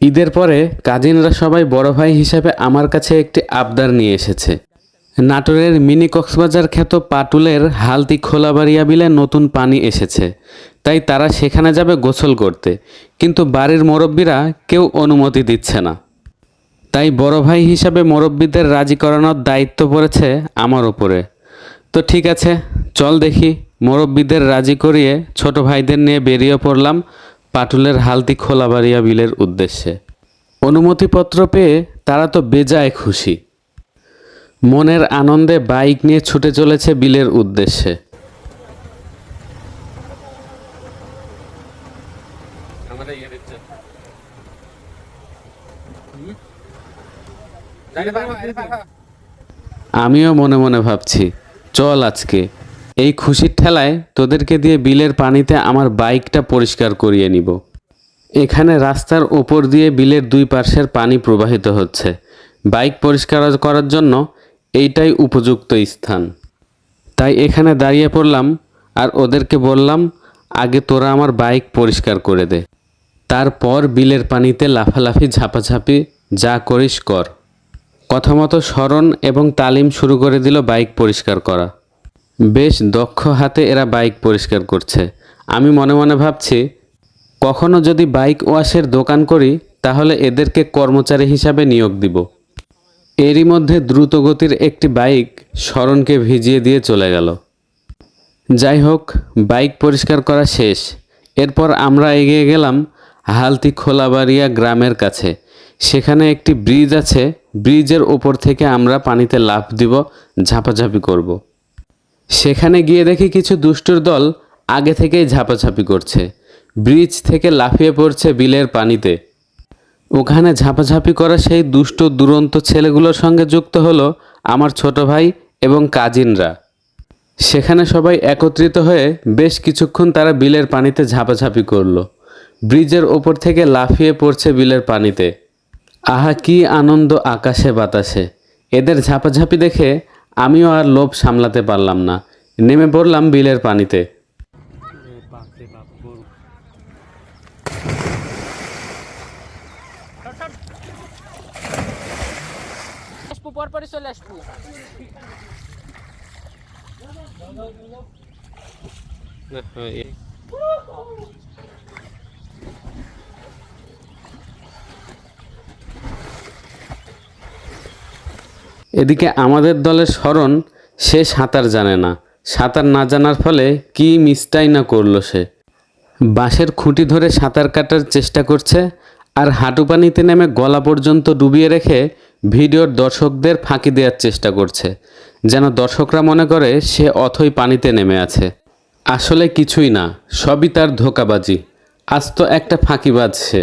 ঈদের পরে কাজিনরা সবাই বড় ভাই হিসেবে আমার কাছে একটি আবদার নিয়ে এসেছে। নাটোরের মিনি কক্সবাজার খ্যাত পাটুলের হালতি খোলাবাড়িয়া বিলে নতুন পানি এসেছে। তাই তারা সেখানে যাবে গোসল করতে। কিন্তু বাড়ির মুরব্বীরা কেউ অনুমতি দিচ্ছে না। তাই বড় ভাই হিসাবে মুরব্বীদের রাজি করানোর দায়িত্ব পড়েছে আমার উপরে। তো ঠিক আছে, চল দেখি। মুরব্বীদের রাজি করিয়ে ছোট ভাইদের নিয়ে বেরিয়ে পড়লাম। পাটুলের হালতি খোলাবাড়িয়া বিলের উদ্দেশ্যে। অনুমতিপত্র পেয়ে তারা তো বেজায় খুশি। মনের আনন্দে বাইক নিয়ে ছুটে চলেছে বিলের উদ্দেশ্যে। আমিও মনে মনে ভাবছি চল আজকে। এই খুশির ঠেলায় তোদেরকে দিয়ে বিলের পানিতে আমার বাইকটা পরিষ্কার করিয়ে নিব। এখানে রাস্তার ওপর দিয়ে বিলের দুই পার্শ্বের পানি প্রবাহিত হচ্ছে। বাইক পরিষ্কার করার জন্য এইটাই উপযুক্ত স্থান। তাই এখানে দাঁড়িয়ে পড়লাম আর ওদেরকে বললাম, আগে তোরা আমার বাইক পরিষ্কার করে দে। তারপর বিলের পানিতে লাফালাফি, ঝাপাঝাপি যা করিস কর। কথা মতো স্মরণ এবং তালিম শুরু করে দিল বাইক পরিষ্কার করা। বেশ দক্ষ হাতে এরা বাইক পরিষ্কার করছে। আমি মনে মনে ভাবছি, কখনো যদি বাইক ওয়াশের দোকান করি, তাহলে এদেরকে কর্মচারী হিসাবে নিয়োগ দিব। এরই মধ্যে দ্রুতগতির একটি বাইক স্মরণকে ভিজিয়ে দিয়ে চলে গেল। যাই হোক, বাইক পরিষ্কার করা শেষ। এরপর আমরা এগিয়ে গেলাম হালতি খোলাবাড়িয়া গ্রামের কাছে। সেখানে একটি ব্রিজ আছে। ব্রিজের ওপর থেকে আমরা পানিতে লাফ দিব, ঝাপাঝাপি করব। সেখানে গিয়ে দেখি কিছু দুষ্টুর দল আগে থেকেই ঝাপাঝাপি করছে। ব্রিজ থেকে লাফিয়ে পড়ছে বিলের পানিতে। ওখানে ঝাপাঝাপি করা সেই দুষ্ট দুরন্ত ছেলেগুলোর সঙ্গে যুক্ত হলো আমার ছোট ভাই এবং কাজিনরা। সেখানে সবাই একত্রিত হয়ে বেশ কিছুক্ষণ তারা বিলের পানিতে ঝাপাঝাপি করল। ব্রিজের ওপর থেকে লাফিয়ে পড়ছে বিলের পানিতে। আহা, কি আনন্দ আকাশে বাতাসে। এদের ঝাপাঝাপি দেখে আমিও আর লোভ সামলাতে পারলাম না। নেমে পড়লাম বিলের পানিতে। পরপরই চলে আসব। এদিকে আমাদের দলের স্মরণ সে সাঁতার জানে না। সাঁতার না জানার ফলে কি মিসটাই না করল সে। বাঁশের খুঁটি ধরে সাঁতার কাটার চেষ্টা করছে আর হাঁটু পানিতে নেমে গলা পর্যন্ত ডুবিয়ে রেখে ভিডিওর দর্শকদের ফাঁকি দেওয়ার চেষ্টা করছে, যেন দর্শকরা মনে করে সে অথই পানিতে নেমে আছে। আসলে কিছুই না, সবই তার ধোকাবাজি। আজ তো একটা ফাঁকিবাজ সে।